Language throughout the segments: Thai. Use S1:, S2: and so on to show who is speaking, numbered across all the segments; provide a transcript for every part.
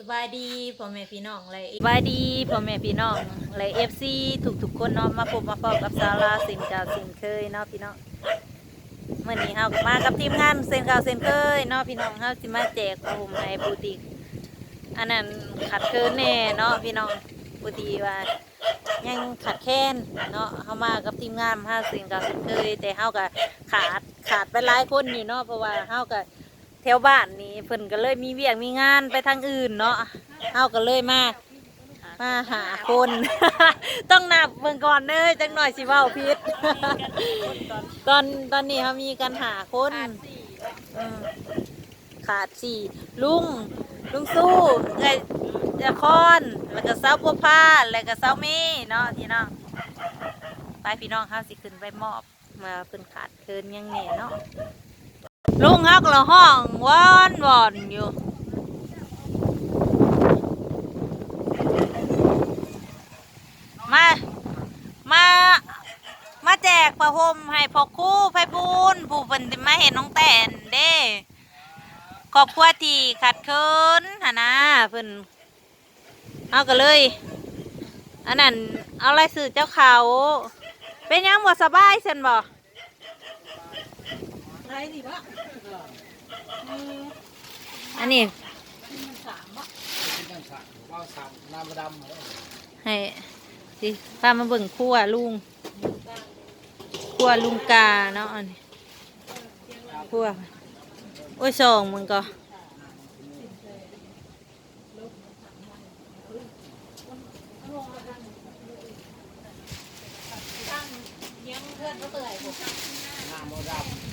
S1: สบายดีพ่อแม่พี่น้องเลยสบายดีพ่อแม่พี่น้องเลยเอฟซีทุกทุกๆคนเนาะมาพบมาพบกับซาร่าสินกาวสินเคยเนาะพี่น้องเมื่อนี้เฮาก็มากับทีมงานเซนกาวเซนเคยเนาะพี่น้องเฮาสิมาแจกผ้าห่มในบูติกอันนั้นขัดเคินแน่เนาะพี่น้องบูติว่ายังขัดแค้นเนาะเฮามากับทีมงานเฮาเซนกาวเซนเคยแต่เฮาก็ขาดขาดไปหลายคนอยู่เนาะเพราะว่าเฮาก็ แถวบ้านนี่เพิ่นก็เลยมีเวียกมีงานไปทางอื่นเนาะเฮาก็เลยมามาหาคน ต้องนับเบิ่งก่อนเด้อจังหน่อยสิเว้าผิด ตอนตอนนี้เฮามีกันหาคนอืมขาดสี่ลุงลุงสู้ไอ้เจ้าคอน แล้วก็สาวบัวพาแล้วก็สาวเมเนาะพี่น้องไปพี่น้องเฮาสิขึ้นไปมอบมาเพิ่นขาดเคินยังแหน่เนาะ ลุงฮักละห้องวอนวอนอยู่มามามาแจกประหมให้พ่อคู่ไพบูลย์ผู้เป็นมาเห็นน้องแตนเด้ขอบครัวที่ขัดเคินหนนะเพิ่นเอากันเลย อันนั้นเอาอะไรสื่อเจ้าเขา เป็นยังบ่สบายเซนบ่
S2: ไรนี่วะ
S1: อันนี้
S2: สามวะ
S3: เป็นจังสันว่าวสันน้ำดำเลย
S1: ให้สิพามาเบิ่งครัวลุงครัวลุงกาเนาะอันนี้ครัวโอ้ยสองมึงก็
S2: ยังเพื่อนก็เปื่อยผม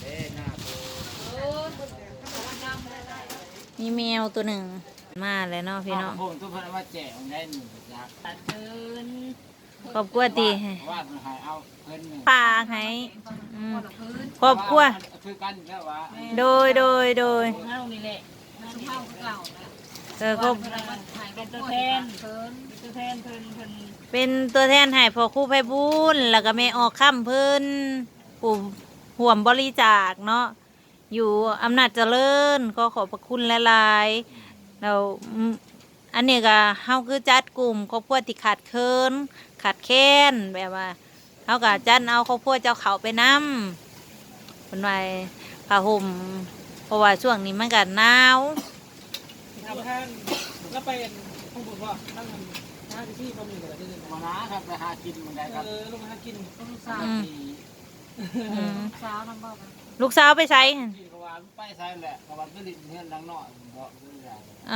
S3: มี
S1: แมวตัวหนึ่ง มาแล้วเนาะพี่น้อง
S3: ผมทุกคนเอามาแจกของได้หนึ่งจาก
S2: ตัดเกิน
S1: ครอบครัวตีให้
S3: ว่ามันหายเอาเพิ่นหนึ่ง
S1: ปากให้อืม
S2: คนละพื้น
S1: ครอบครัว
S3: คือกันแค่ว่า
S1: โดยโดยโดย
S2: เฮานี่แหละสุภาพเก่านะ
S1: เออครอบ
S2: ถ่ายเป็นตัวแทนเพิ่นเป็นตัวแทนเพิ่นเพิ่น
S1: เป็นตัวแทนให้พ่อครู่ไพบูลย์แล้วก็แม่ออกค่ำเพิ่นผู้ห่วมบริจาคเนาะ อยู่อำนาจเจริญก็ขอบพระคุณหลายๆเราอืมอันนี้ก็เฮาคือจัดกลุ่มครอบครัวที่ขาดเคินขาดแค้นแบบว่าเฮาก็จัดเอาครอบครัวเจ้าเขาไปนำเป็นไว้ผ้าห่มเพราะว่าช่วงนี้มันก็หนาว
S4: ทำท่านแล้วไปห้องบุญว่าตั้งมันท่าที่เขามีอะไรได้เลย
S3: มานะครับไปหากินมันได้ครับ
S4: เออลงมากิน
S2: ลูกสาว
S1: อืม
S3: ที่
S1: อืม
S2: สาวทำบอก
S1: ลูกสาวไปใช้
S3: ที่เขาว่าไปใช่แหละเขาว่าไปลิ้นเฮือนดังนอกเพราะเรื่องใหญ่
S1: เอ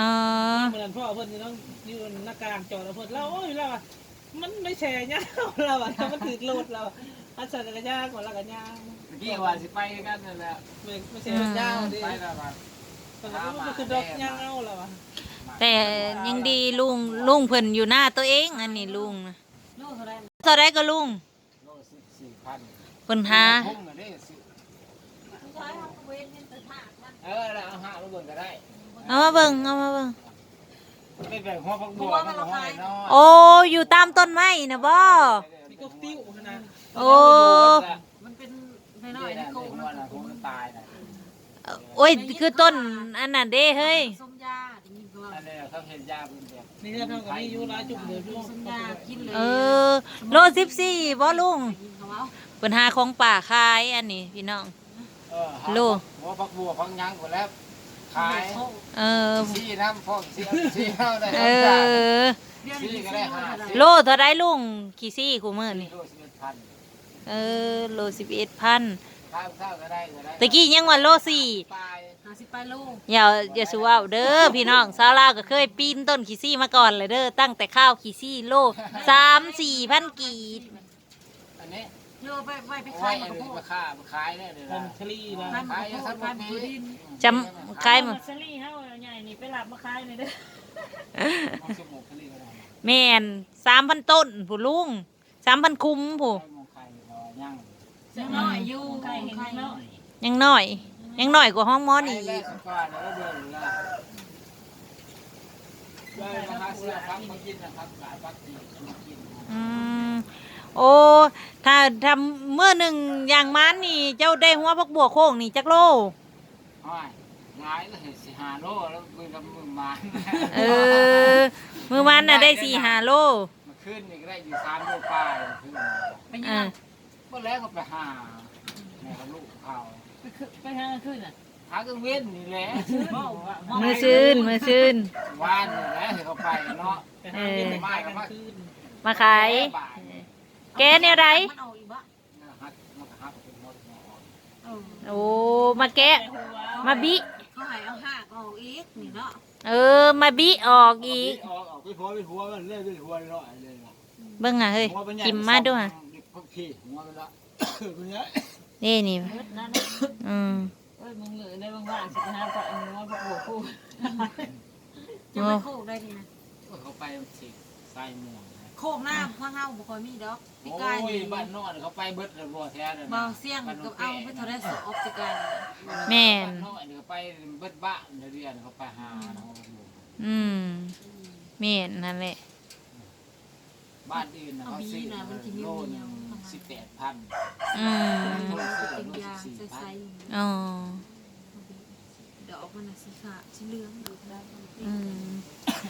S1: อ
S4: เหมือนพ่อเพื่อนนี่ต้องยืนหน้ากลางจอแล้วเพื่อนเราโอ้ยเราอะมันไม่แชร์ย่างเราอะมันถือโหลดเราอัศจรรย์ย่างกว่าเรากันย่าง
S3: เมื่อกี้ว่าสิไปกันนั่นแหละ
S4: ไม่ไม่แชร์ย่างดิ
S3: ไปแล้วว่า
S4: มันคือดอกย่างเอาเราอะ
S1: แต่ยังดีลุงลุงเพิ่นอยู่หน้าตัวเอง อันนี้ลุงนะ
S2: ลูกเท่าไร
S1: เท่าไรก็ลุง
S3: โลสิบสี่พัน
S1: เพิ่นหา
S3: เออแล้วเอาห้าลูกเบิ่งก็ได้
S1: เอามาเบิ่งเอามาเบิ่ง
S3: เป็นแบบหัวพักบัวมันก็ห้อยน้อย
S1: โอ้อยู่ตามต้นไม้นะบ่
S4: นี่ก็ติ้วนะ
S1: โอ้
S2: มันเป็น
S3: ไม่
S2: น้
S3: น้
S2: อ
S3: อยย
S2: ๆ
S3: นะ
S2: นี่โก
S3: โก
S2: ง
S3: ง
S2: มัน
S3: นะผมมันตายนะ
S1: โอ้ยคือต้นอันนั้นเด้เฮ้ย
S2: ส้มยาอย่างนี้ก็
S3: อันนี้เขาเห็นยาเป็นแบบ
S4: นี่เท่ากับนี่ยูร้ายจุ่มเดือดร่วง
S2: ส้มยากินเลย
S1: เออโลสิบสี่บ่ลุง
S2: กินเขาเอา
S1: เพิ่นหาของป่าขายอันนี้พี่น้อง
S3: เออ
S1: โล
S3: หัวพักบัวพักยังหมดแล้วขาย
S1: เออ
S3: ซี่น้ำพอกซี่ซี่เอาได้
S1: เออ
S2: เดี๋ยว
S3: ซี่
S2: นี้
S3: ก็
S2: ก็
S3: ได้
S2: ได้
S3: ห้า
S2: หา
S3: ซี่
S1: โลเท่าไรลุงกี่ซี่คู่มื้อนี่
S3: โลสิบเอ็ดพัน
S1: เออโลสิบเอ็ดพัน
S3: ข้าวข้าวก็ได้ก็ได้
S1: ตะกี้ยังว่าโลสี่
S3: ตาย
S2: หาสิไปลูก
S1: อย่าอย่าสู้เอาเด้อพี่น้องสาวลาวก็เคยปีนต้นขี้ซี่มาก่อนเลยเด้อตั้งแต่ข้าวขี้ซี่โลสามสี่พันกีบ
S3: อันนี้
S2: เลือไปไปไป
S3: ไว้
S2: ขาย
S3: อั
S2: มันบ
S3: นี้
S2: พว
S3: มากค่ามาขายได้เลย
S4: ผ
S3: นะ
S4: มชลีละ
S2: ขายมันบพวกขายมันดิน
S1: จำขายหมด
S2: ซรี่เฮาใหญ่นี่ไปหลับมาขายเลยเด้อ
S3: มองสมุกคลีก็ได้
S1: แม่นสามพันต้นผู้ลุงสามพันคุ้มผู้
S3: มองไข่รอย่าง
S2: ยังน้อยอยู่ไข่เห็นน้อย
S1: ยังน้อย ยังน้อยกว่าห้องหมอ
S3: ไอ้
S1: นี่
S3: แรกสุดก่อนแล้วเบื่อละได้มาหาเสื้อพักมากินนะครับขายพักกินกิน
S1: อืม โอ้ถ้าทำเมื่อหนึ่งอย่างมันนี่ เจ้าได้หัวพักบัวโค้งนี่จักโล
S3: ห้อยง่ายเลยเสียหาโลแล้วมือกับมือมา
S1: เออมื้อวันน่ะได้สี่ห้าโล
S3: มาขึ้นนี่ก็ได้อยู่สามโลปลายขึ้น
S2: ไป
S1: อ่า
S2: ยัง
S3: ก็แล้วก็ไปหาแม่กับลูกเขา
S2: ไปขึ้นไปทางกลางคืนอะ
S3: หากลางเว้นนี่แหละ
S2: บ่ว่า
S1: มือชื่นมือชื่น
S3: วานนี่แหละให้เขาไปเนาะ
S4: ไปหาเงินไปขายกลางคืน
S1: มาขาย
S3: บ่าย
S1: แกเนี่ยไร
S2: มันเอาอีกบ่
S3: ฮักมันก็ฮักเป็นหมดเนาะ
S2: เออ
S1: โอ้มาแกะมาบิ
S2: เขาให้เอาหากเอาอีกนี่เนาะ
S1: เออ มาบิออกอีก
S3: ออกออกไปหัวไปหัวมันเล่นไปหัวเนาะเลย
S1: เบิ่งอะเฮ้ย
S3: หัวเป็นใหญ่
S1: กิมมาด้วยอะ
S3: พวกพี่หัวเป็นละเป็นไง
S1: นี่นี่
S2: เบิดนั่น
S1: อืม
S2: เอ้ยมึงเหลือได้บางว่างสิไปหาปลาอันนี้ว่าพวกโอ้โห
S1: โอ้
S2: โคกได้ดีนะ
S3: เขาไปสิใส่หมวก
S2: โคกหน้าพ่อเฮาบ่ค่อยมีดอกปี
S3: โอ้
S2: กาย
S3: ย
S2: นี่
S3: บ้านนอกเขาไปเบิดระบัวแท้เลย
S2: บ่เสี่ยงกับเอาไปเท่าได้สอบปีกาย
S1: แม่น
S3: บ้านนอกเขาไปเบิดบ้านเรียนเขาไปหา
S1: อืมแม่นนั่นแหละ
S3: บ้านอื่นเขาซื้อโลนึงสิบแปดพัน
S1: อืม
S2: เป็นยางใส
S1: อ๋อ
S2: ๆดอกมันน่ะสีฟ้าสีเหลืองดูได้
S1: อืม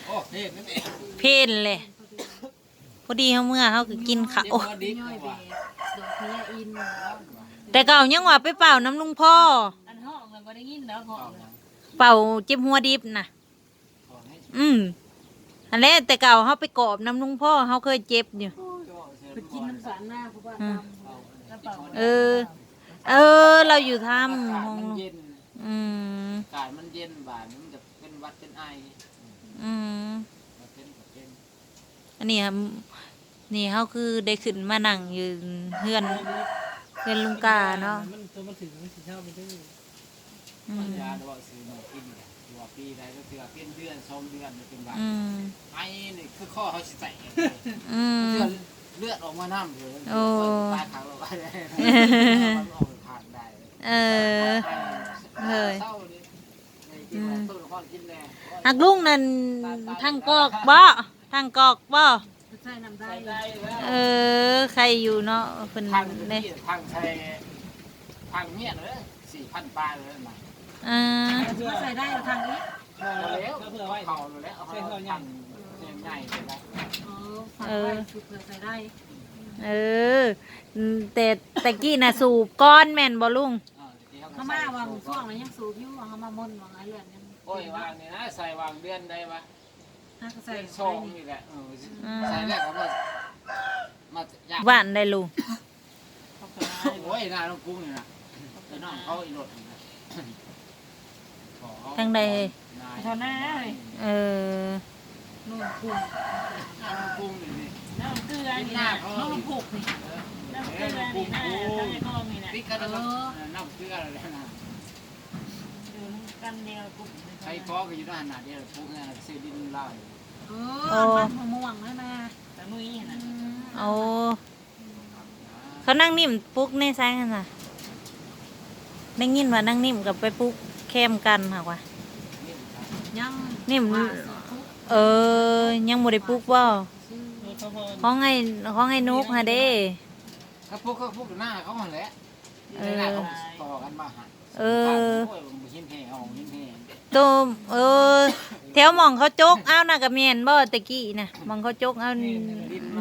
S3: โอ้เฮ็ดนั่นเอง
S1: เพนเลย พอดีเฮาเมื่อเฮาก็กินข้าวโอ้
S3: ดิ
S2: ย่อยแบ
S3: ว่า
S2: บดอกพญาอินทร์
S1: แต่เก่ายังว่าไปเป่าน้ำลุงพ่อ
S2: อันห้องมันบ่ได้ยินดอกห้อง
S1: เป่าเจ็บหัวดิบน่ะอืมอันแรกแต่เก่าเฮาไปกอบน้ำลุงพ่อเฮาเคยเจ็บอยู่
S2: ไปกินน้ำสารหน้าเพราะว่า
S1: อืม
S2: กระเป๋า
S1: เออ เออ เราอยู่ทำห้อง
S3: มันเย็น
S1: อืม
S3: อากาศมันเย็นบ่ายมันจะเป็นวัดเป็นไอ
S1: อืม
S3: มันเป็นเป็น
S1: อันนี้ครับ นี่เขาคือได้ขึ้นมานั่งอยู่เฮือนเฮือนลุงกาเนาะ
S4: มันตัวมันถึงมันสิเท่าไปด้วย
S1: อื
S3: ปั
S1: ม
S3: ญญาดอกซื้อมากินตัวปีใดก็เถื่อเป็นเดือนสองเดือนเป็นบาท
S1: อืม
S3: ไอ้นี่คือข้อเขาสิแตก
S1: อืม
S3: เลือดเลือดออกมาน้ำเลย
S1: โอ้
S3: ตายขางเราไปได้มันออกทางได้
S1: เออเฮ้ย
S3: เศร้าดิในกินแรงต้นข้อกินแรง
S1: หักลุงนั่นทางกอกบ่ทางกอกบ่
S2: ใส่น้ำได้
S3: ใส่ได้แล้ว
S1: เออ ใครอยู่เนาะเพิ่น
S3: ทาง
S1: เด้
S3: นี่ทางใช้ทางเมียเลยสี่พันปลายเลยมา
S1: อ่า
S2: ใส่ได้ทางนี้
S3: เอาแล้ว
S4: ก็เผื่อไว้
S3: เขาเลยแล้วเอาไปเอาอย่างใหญ่ไปแล้ว
S2: เออฝั่งไว้สุดเผื่อใส่ได้
S1: เอออืมแต่แต่กี้น่ะสูบก้อนแม่นบ่ลุง
S2: เขามาวางช่วงนั้นยังสูบอยู่เขามามนวางไอ้เรือนยัง
S3: โอ้ยวางนี่นะใส่วางเดือนได้ปะ
S2: ถ้าใส่
S3: ใส่
S2: ใส่
S3: ซองนี่แหละเออใส่แล้วก็มามาอยาก
S1: บ้านได้ลุง
S3: โอ้ยนาลูกกุ้งนี่นะไปน้องเขาอีรถ
S1: ทางใด
S2: เท่าหน้าเลย
S1: เออ
S2: นู่นปุ่ม
S3: นาลูกกุ้งนี่นี่
S2: น้ำเกลือนี่นะน้ำผูกนี่น้ำเกลือนี่นะทางไอ้กองนี่นะ
S3: ติ๊กกันแล้วน้ำเกลืออะไรนะ
S2: อยู่กันเดียวกลุ่ม
S3: ใช้ฟอก็อยู่ด้านหน้าเดียวพวกนี้ซื้อดินเล่า
S2: เออมันมะม่วงแล้วนะแต่มือนี่นะ
S1: โอ้เขานั่งนิ่มปลุ๊กในแซงกันน่ะได้ยินว่านั่งนิ่มกับไปปลุ๊กเข้มกันค่ะว่ะ
S2: ยัง
S1: นิ่มเออยังบ่ได้ปลุ๊กบ่
S4: เขาพอ
S1: ของไอ้ของไอ้นุกฮะเด้
S3: ถ้าพวกเขาพวกหน้าเขาหันแหละหน้า เขาต่อกันมาหันหินแห่เอาหินแห่
S1: ตัวเออแถวหมองเขาจกเอาน่ะกับเมียนบ่ตะกี้น่ะหมองเขาจกเอา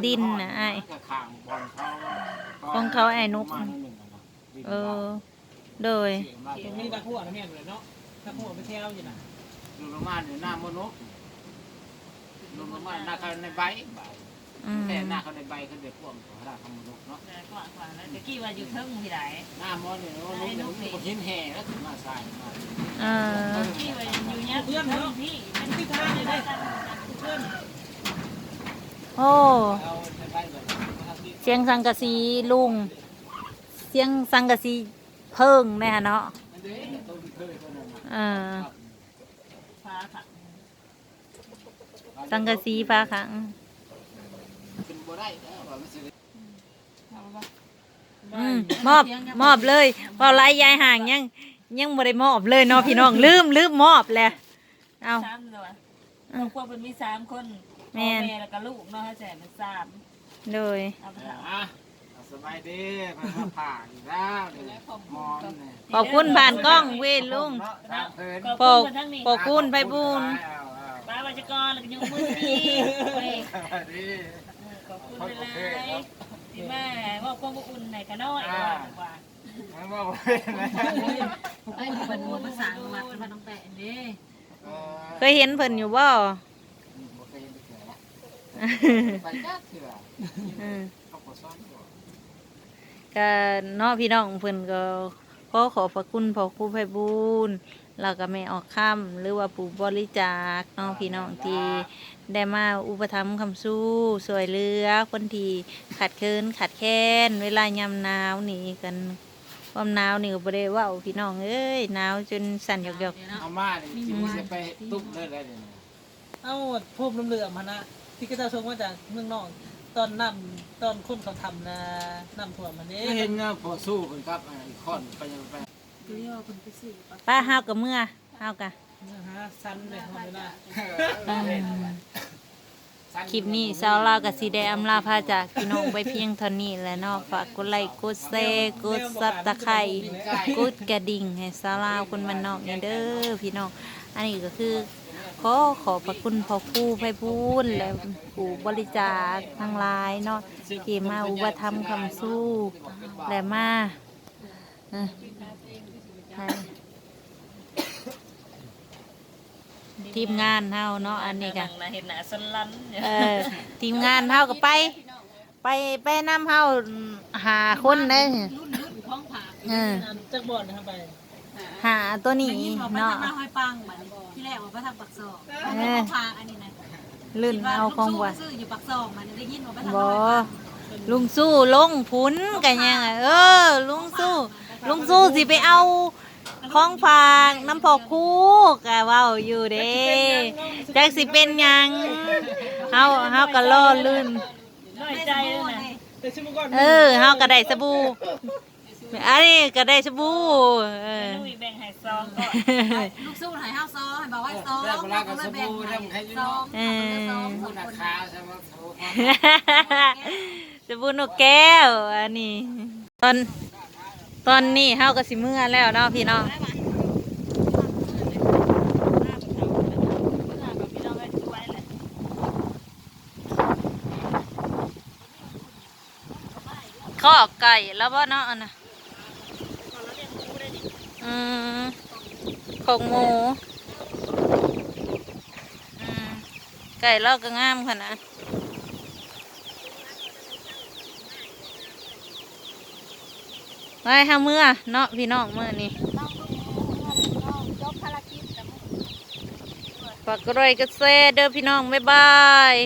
S1: ดินน่ะไอ้าย
S3: ขางบอลเขา
S1: ของเขาไอ้นุกเออ โดย
S4: มีตะกั่วนะแม่นเลยเนาะตะกั่วไปเที่ยวอยู่น่ะ
S3: ลงมาอยู่หน้ามนุษย์ลงมาหน้าเขาในใบ
S1: อืม
S3: แต่หน้าเขาในใบเขาเด็กพวกเขาหน้าเขามนุษย์เนาะ
S2: กว่ากว่าแล้วตะกี้ว่าอยู่เทิงที่ไหน
S3: หน้ามนุษย์เนี่ยมนุษย์เนี่ยมันหินแห่แล้วถึงมาใส่มา
S1: เออ
S2: ที่ว่าอยู่เนี้ยเพื่อนที่มันที่ท่าเลยได้เพื่อน
S1: โอ้
S3: เอาในใบแบบ
S1: เสียงสังกะสีลุง เสียงสังกะสีเพิ่งแน่เนาะ
S3: อันนี้ตัวเคยตัวนั้น
S1: เออ
S2: ฟ้าค่ะ
S1: สังกะสีฟ้าขัง
S3: เป็น บ่ได้แล้วว่ามันสิ
S1: อืมมอบมอบเลยเปล่าไรยายห่างยัง ยังบ่ได้มอบเลยเนาะพี่น้องลืมลืมมอบแหละเอา
S2: สามตัวครอบครัวเป็นมีสามคน
S1: แม่น
S2: แล้วก็ลูกเนาะแสนเป็นสาม
S1: โดย
S2: เอาไป
S3: อะ
S2: เอา
S3: เอาสสบายดีมันมาผ่าอีกแล้วนี่มอนนี่
S1: ขอบคุณผ่านกล้องเว้ยลุง
S3: เนาะตามเพิ่น
S1: ปกปกคุณไปบุญ
S3: เอาเอา
S2: ป้าวัชกรแล้วก็ยังมือดีเว้ย
S3: สวัสดี
S2: ขอบ คุณหลายๆที่มาว่าความอบอุ่นในกันน้อยว่าว่า
S3: มันว่าบ่เป็นนะ
S2: เอ้ยเป็นหมู่ภาษาวัดมันต้องแปะนี่
S3: เออ
S1: เคยเห็นเพิ่นอยู่บ่
S3: บ่เคยเห็นเถื่อละไปจ้าเถื่อ
S1: อืม
S3: เขาบ่ซ้อนบ่
S1: ก็เนาะพี่น้องเพิ่นก็ขอขอบพระคุณพ่อครูไพบูลย์ แล้วก็แม่ออกค่ำหรือว่าปู่บริจาคเนาะพี่น้องที่ได้มาอุปถัมภ์คำสู้สวยเหลือคนที่ขัดเคินขัดแค้นเวลายามหนาวนี่กันความหนาวนี่ก็บ่ได้เว้าพี่น้องเอ้ยหนาวจนสั่นหยอก
S3: เอามานี่จิมสิไปตุ๊บเลยได้เดี๋ยวนี้
S4: เอ้าพบน้ำเหลืองมันนะที่ก็จะชมว่าจากเมืองนอกตอนน้ำตอนคนเขาทำนะน้ำท่วมมันนี่
S3: ไม่เห็นเงาพอสู้กันครับอ่าอีกคนไปยังไป
S1: ๆป้าเฮากับเมื่อเฮากะ
S4: นะฮะซันเลยคนละ
S1: คลิปนี้สาวลาวกับสีแดงอำลาพาจากพี่น้องไปเพียงเท่านี้แหล้วเนาะฝากกดไลค์กดแชร์กดซับตะไคร้กดกระดิ่งให้สาวลาวคนมันนอกเนี่ยเด้อพี่น้องอันนี้ก็คือ ขอขอบพระคุณพ่อครูไพบูลย์และผู้บริจาคทั้งหลายเนาะที่มาอุปถัมภ์คำสู้และมา เอ้อให้ทีมงานเฮาเนาะอันนี้ก็
S2: นะเห็นหน้าสลัน
S1: เออทีมงานเฮาก็ไป ไปไปนำเฮาหาคนได้
S2: รุ่นรุ่นของผา
S1: เออ
S4: จักบอลนะครับไป
S1: หาตัวนี้
S2: ได้ยินว่าไป
S1: เนาะ
S2: ทางหน้าห้อยปังบัดนี้ที่แรกว่าไปทางปักซอก
S1: เออ
S2: พาอันนี้นะ
S1: ลื่นเอาของ
S2: ว่า
S1: ว่า
S2: ซื้ออยู่ปักซอกมันได้ยินว่าไปทาง
S1: บ่
S2: ห้อยปัง
S1: ลุงสู้ลงพุนกันยังอะเออ ลุงสู้ ลุงสู้สิไปเอา ของฝากน้ำพอกคูกะเว้าอยู่เด้จักสิเป็นหยังเฮาเฮาก็ล่อลื่น
S2: น้อยใจเลยนะ
S4: แต่ชิมก่อน
S1: เออเฮาก็ได้สบู่อันนี้ก็ได้สบู่เออ
S2: ลุยแบ่งให้ซองก็
S5: ลูกสู้หายห้าวซอให้บอกว่าซอ
S3: แล้วเวลากับสบู่เริ่มใครอยู่
S5: ซอ
S3: เนาะ
S5: ง
S1: เออ
S3: ผู้นักข่าวใช่ไหมโทรมา
S1: สบู่นกแก้วอันนี้ตอนตอนนี้เฮาก็สิเมื่อแล้วเนาะพี่น้อง ข้อไก่แล้วบ่เนาะอันน่ะอืมของหมูอืมไก่เราก็งามขนาดไปหาเมื่อเนาะพี่น้องเมื่อนี้ฝากกดไลค์กดแชร์เด้อพี่น้อง บ๊ายบาย